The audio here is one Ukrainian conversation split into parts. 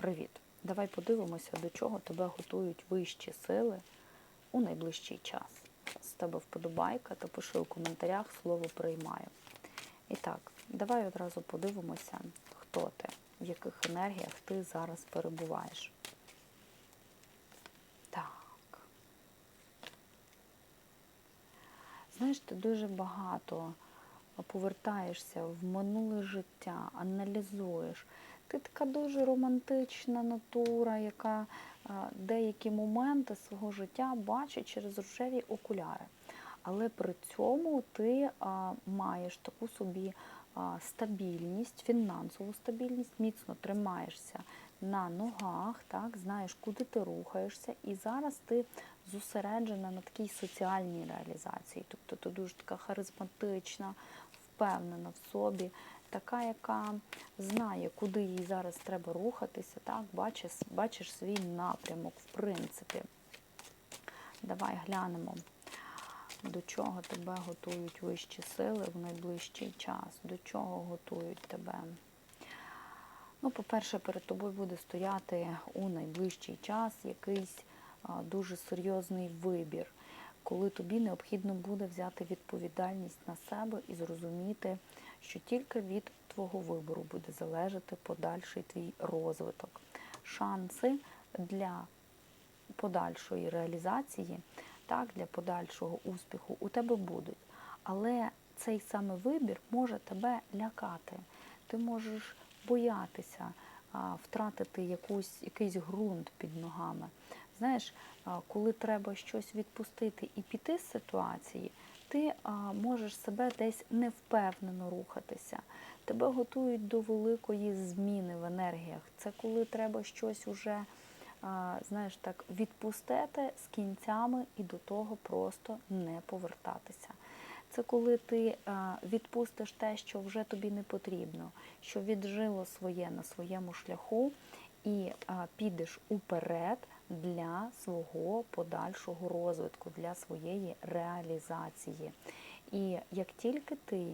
Привіт! Давай подивимося, до чого тебе готують вищі сили у найближчий час. З тебе вподобайка та пиши у коментарях слово приймаю. І так, давай одразу подивимося, хто ти, в яких енергіях ти зараз перебуваєш. Так. Знаєш, ти дуже багато повертаєшся в минуле життя, аналізуєш. Ти така дуже романтична натура, яка деякі моменти свого життя бачить через рожеві окуляри. Але при цьому ти маєш таку собі стабільність, фінансову стабільність, міцно тримаєшся на ногах, так, знаєш, куди ти рухаєшся, і зараз ти зосереджена на такій соціальній реалізації. Тобто ти дуже така харизматична, впевнена в собі, така, яка знає, куди їй зараз треба рухатися, так, бачиш, бачиш свій напрямок, в принципі. Давай глянемо, до чого тебе готують вищі сили в найближчий час, до чого готують тебе. Ну, по-перше, перед тобою буде стояти у найближчий час якийсь дуже серйозний вибір, коли тобі необхідно буде взяти відповідальність на себе і зрозуміти, що тільки від твого вибору буде залежати подальший твій розвиток. Шанси для подальшої реалізації, так, для подальшого успіху у тебе будуть. Але цей саме вибір може тебе лякати. Ти можеш боятися втратити якусь, якийсь ґрунт під ногами. Знаєш, коли треба щось відпустити і піти з ситуації, ти можеш себе десь невпевнено рухатися. Тебе готують до великої зміни в енергіях. Це коли треба щось уже знаєш так, відпустити з кінцями і до того просто не повертатися. Це коли ти відпустиш те, що вже тобі не потрібно, що віджило своє на своєму шляху, і підеш уперед для свого подальшого розвитку, для своєї реалізації. І як тільки ти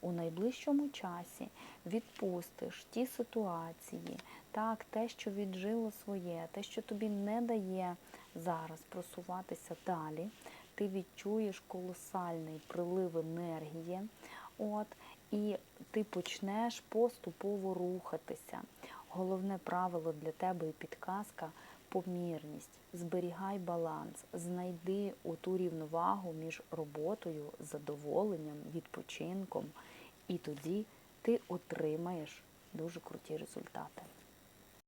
у найближчому часі відпустиш ті ситуації, так, те, що віджило своє, те, що тобі не дає зараз просуватися далі, ти відчуєш колосальний прилив енергії, от, і ти почнеш поступово рухатися. Головне правило для тебе і підказка помірність. Зберігай баланс, знайди ту рівновагу між роботою, задоволенням, відпочинком, і тоді ти отримаєш дуже круті результати.